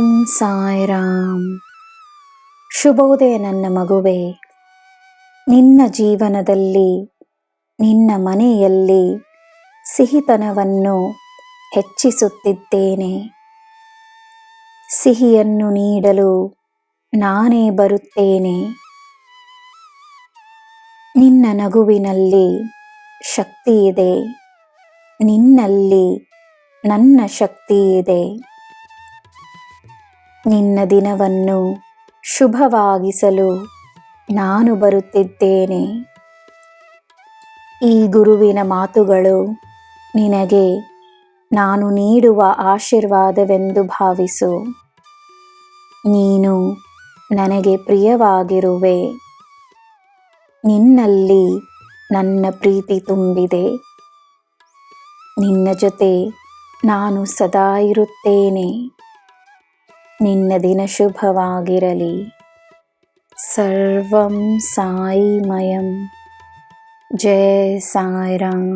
ಓಂ ಸಾಯಿರಾಮ್. ಶುಭೋದಯ ನನ್ನ ಮಗುವೆ. ನಿನ್ನ ಜೀವನದಲ್ಲಿ, ನಿನ್ನ ಮನೆಯಲ್ಲಿ ಸಿಹಿತನವನ್ನು ಹೆಚ್ಚಿಸುತ್ತಿದ್ದೇನೆ. ಸಿಹಿಯನ್ನು ನೀಡಲು ನಾನೇ ಬರುತ್ತೇನೆ. ನಿನ್ನ ನಗುವಿನಲ್ಲಿ ಶಕ್ತಿ ಇದೆ ನಿನ್ನಲ್ಲಿ ನನ್ನ ಶಕ್ತಿ ಇದೆ ನಿನ್ನ ದಿನವನ್ನು ಶುಭವಾಗಿಸಲು ನಾನು ಬರುತ್ತಿದ್ದೇನೆ. ಈ ಗುರುವಿನ ಮಾತುಗಳು ನಿನಗೆ ನಾನು ನೀಡುವ ಆಶೀರ್ವಾದವೆಂದು ಭಾವಿಸು. ನೀನು ನನಗೆ ಪ್ರಿಯವಾಗಿರುವೆ. ನಿನ್ನಲ್ಲಿ ನನ್ನ ಪ್ರೀತಿ ತುಂಬಿದೆ. ನಿನ್ನ ಜೊತೆ ನಾನು ಸದಾ ಇರುತ್ತೇನೆ. ನಿನ್ನ ದಿನ ಶುಭವಾಗಿರಲಿ ಸರ್ವಂ ಸಾಯಿಮಯಂ ಜಯ ಸಾಯಿರಾಮ್